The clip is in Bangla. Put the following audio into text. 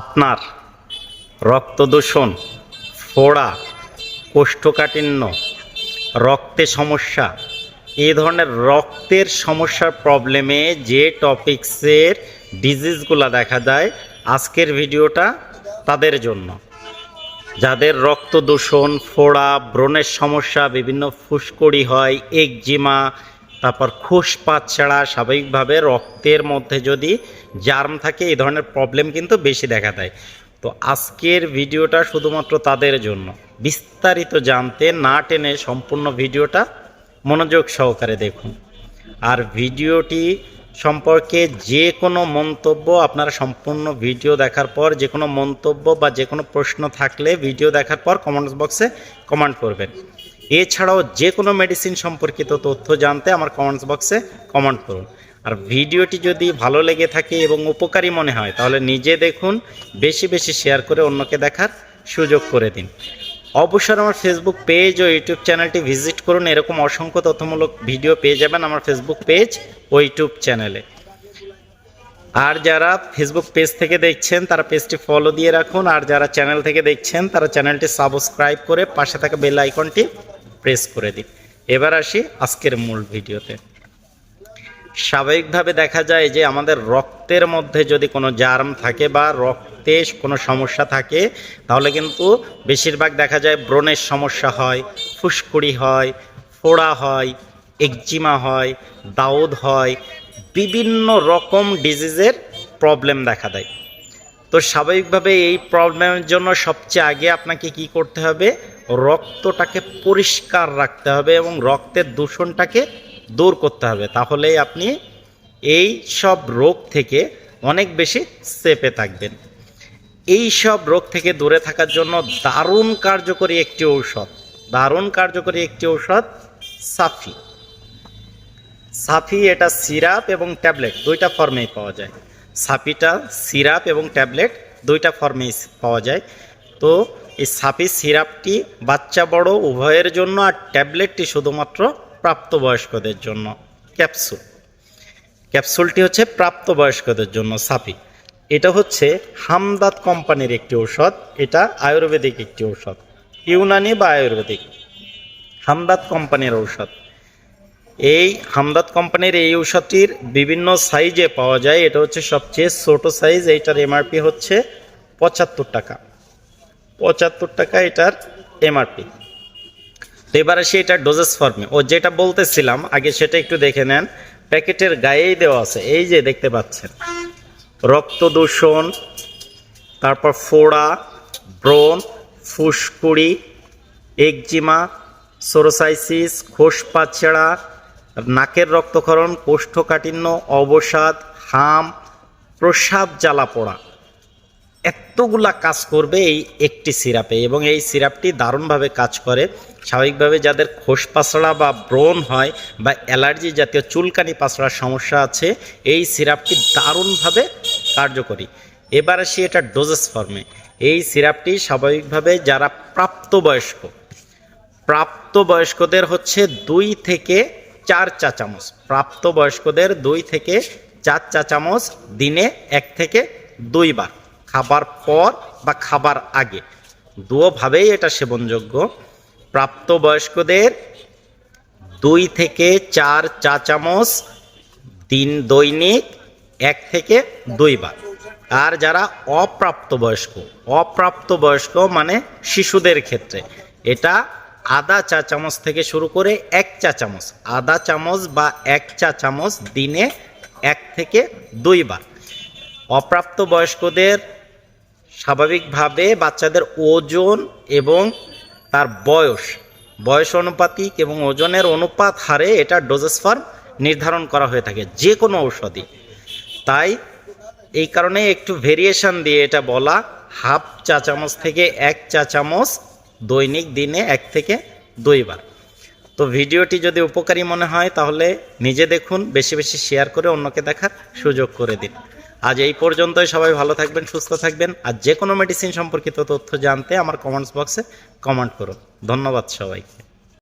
আপনার রক্তদূষণ, ফোড়া, কোষ্ঠকাঠিন্য, রক্তে সমস্যা এই ধরনের রক্তের সমস্যার প্রবলেমে যে টপিক্সের ডিজিজগুলো দেখা যায় আজকের ভিডিওটা তাদের জন্য। যাদের রক্ত দূষণ ফোড়া, ব্রণের সমস্যা, বিভিন্ন ফুসকড়ি হয়, একজিমা তারপর খুশপাত ছাড়া স্বাভাবিকভাবে রক্তের মধ্যে যদি জার্ম থাকে, এই ধরনের প্রবলেম কিন্তু বেশি দেখা দেয়। তো আজকের ভিডিওটা শুধুমাত্র তাদের জন্য। বিস্তারিত জানতে না টেনে সম্পূর্ণ ভিডিওটা মনোযোগ সহকারে দেখুন। আর ভিডিওটি সম্পর্কে যে কোনো মন্তব্য, আপনারা সম্পূর্ণ ভিডিও দেখার পর, যে কোনো মন্তব্য বা যে কোনো প্রশ্ন থাকলে ভিডিও দেখার পর কমেন্টস বক্সে কমেন্ট করবেন। এছাড়াও যে কোনো মেডিসিন সম্পর্কিত তথ্য জানতে আমার কমেন্টস বক্সে কমেন্ট করুন। আর ভিডিওটি যদি ভালো লেগে থাকে এবং উপকারী মনে হয়, তাহলে নিজে দেখুন, বেশি বেশি শেয়ার করে অন্যকে দেখার সুযোগ করে দিন। অবশ্যই আমার ফেসবুক পেজ ও ইউটিউব চ্যানেলটি ভিজিট করুন। এরকম অসংখ্য তথ্যমূলক ভিডিও পেয়ে যাবেন আমার ফেসবুক পেজ ও ইউটিউব চ্যানেলে আর যারা ফেসবুক পেজ থেকে দেখছেন, তারা পেজটি ফলো দিয়ে রাখুন। আর যারা চ্যানেল থেকে দেখছেন, তারা চ্যানেলটি সাবস্ক্রাইব করে পাশে থাকা বেল আইকনটি প্রেস করে দিন এবার আসি আজকের মূল ভিডিওতে। স্বাভাবিকভাবে দেখা যায় যে আমাদের রক্তের মধ্যে যদি কোনো জার্ম থাকে বা রক্তে কোনো সমস্যা থাকে, তাহলে কিন্তু বেশিরভাগ দেখা যায় ব্রণের সমস্যা হয়, ফুসকুড়ি হয়, ফোড়া হয়, একজিমা হয়, দাউদ হয়, বিভিন্ন রকম ডিজিজের প্রবলেম দেখা দেয়। তো স্বাভাবিকভাবে এই প্রবলেমের জন্য সবচেয়ে আগে আপনাকে কি করতে হবে? রক্তটাকে পরিষ্কার রাখতে হবে এবং রক্তের দূষণটাকে দূর করতে হবে। তাহলেই আপনি এই সব রোগ থেকে অনেক বেশি সেপে থাকবেন। এই সব রোগ থেকে দূরে থাকার জন্য দারুণ কার্যকরী একটি ঔষধ, দারুণ কার্যকরী একটি ঔষধ সাফি। সাফি এটা সিরাপ এবং ট্যাবলেট, দুইটা ফর্মেই পাওয়া যায়। সাফিটা সিরাপ এবং ট্যাবলেট, দুইটা ফর্মেই পাওয়া যায়। তো এই সাফি সিরাপটি বাচ্চা বড় উভয়ের জন্য আর ট্যাবলেটটি শুধুমাত্র প্রাপ্তবয়স্কদের জন্য। ক্যাপসুল। ক্যাপসুলটি হচ্ছে প্রাপ্তবয়স্কদের জন্য সাফি। এটা হচ্ছে হামদাদ কোম্পানির একটি ঔষধ। এটা আয়ুর্বেদিক একটি ঔষধ। ইউনানি বা আয়ুর্বেদিক। হামদাদ কোম্পানির ঔষধ। এই হামদাদ কোম্পানির এই ঔষধটির বিভিন্ন সাইজে পাওয়া যায়। এটা হচ্ছে সবচেয়ে ছোট সাইজ। এইটার এমআরপি হচ্ছে পঁচাত্তর টাকা। পঁচাত্তর টাকা এটার এমআরপি তো এবার আসি এটা ডোজেস ফর্মে ও যেটা বলতেছিলাম, আগে সেটা একটু দেখে নেন। প্যাকেটের গায়েই দেওয়া আছে। এই যে দেখতে পাচ্ছেন। রক্ত দূষণ, তারপর ফোড়া, ব্রণ, ফুসকুড়ি, একজিমা সোরোসাইসিস খোসপাছড়া নাকের রক্তক্ষরণ, কোষ্ঠকাঠিন্য, অবসাদ, হাম, প্রসাব জ্বালা পোড়া এতগুলা কাজ করবে এই একটি সিরাপে এবং এই সিরাপটি দারুণভাবে কাজ করে। স্বাভাবিকভাবে যাদের খোস পাসড়া বা ব্রণ হয় বা অ্যালার্জি জাতীয় চুলকানি পাসড়ার সমস্যা আছে, এই সিরাপটি দারুণভাবে কার্যকরী। এবার আসি এটা ডোজেস ফর্মে। এই সিরাপটি স্বাভাবিকভাবে যারা প্রাপ্তবয়স্ক, প্রাপ্তবয়স্কদের হচ্ছে দুই থেকে চার চা চামচ। প্রাপ্তবয়স্কদের দুই থেকে চার চা চামচ দিনে এক থেকে দুইবার। খাবার পর বা খাবার আগে। দুভাবেই এটা সেবনযোগ্য। প্রাপ্তবয়স্কদের দুই থেকে চার চা চামচ দিন দৈনিক, এক থেকে দুইবার। আর যারা অপ্রাপ্তবয়স্ক অপ্রাপ্তবয়স্ক মানে শিশুদের ক্ষেত্রে। এটা আদা চা চামচ থেকে শুরু করে এক চা চামচ আদা চামচ বা এক চা চামচ দিনে এক থেকে দুইবার। অপ্রাপ্তবয়স্কদের স্বাভাবিকভাবে বাচ্চাদের ওজন এবং তার বয়স বয়স অনুপাতিক এবং ওজনের অনুপাত হারে এটা ডোজেস ফর্ম নির্ধারণ করা হয়ে থাকে যে কোনো ঔষধই। তাই এই কারণে একটু ভেরিয়েশন দিয়ে এটা বলা, হাফ চা চামচ থেকে এক চা চামচ দৈনিক দিনে এক থেকে দুইবার তো ভিডিওটি যদি উপকারী মনে হয়, তাহলে নিজে দেখুন, বেশি বেশি শেয়ার করে অন্যকে দেখার সুযোগ করে দিন। আজ এই পর্যন্তই, সবাই ভালো থাকবেন, সুস্থ থাকবেন, আর যে কোনো মেডিসিন সম্পর্কিত তথ্য জানতে আমার কমেন্টস বক্সে কমেন্ট করুন। ধন্যবাদ সবাইকে।